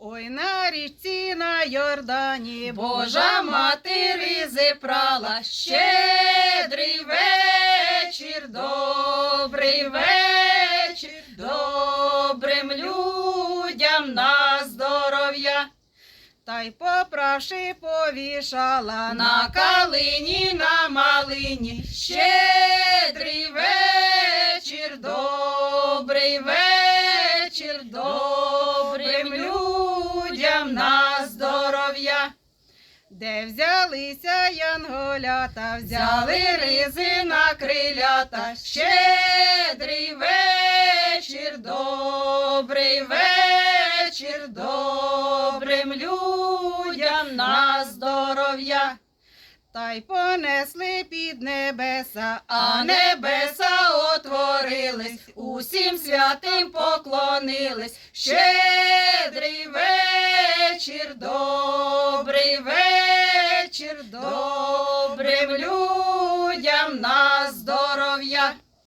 Ой, на річці на Йордані, Божа мати ризи прала, щедрий вечір, добрий вечір, добрим людям на здоров'я. та й поправши повішала На калині, на малині, щедрий вечір, добрий вечір, людям на здоров'я. Де взялися янголята, Взяли ризи на крилята, щедрий вечір, добрий вечір, добрим людям на здоров'я. та й понесли під небеса, А небеса отворились, усім святим поклонились. Щедрий вечір, вечір, добрий вечір, добрим людям. на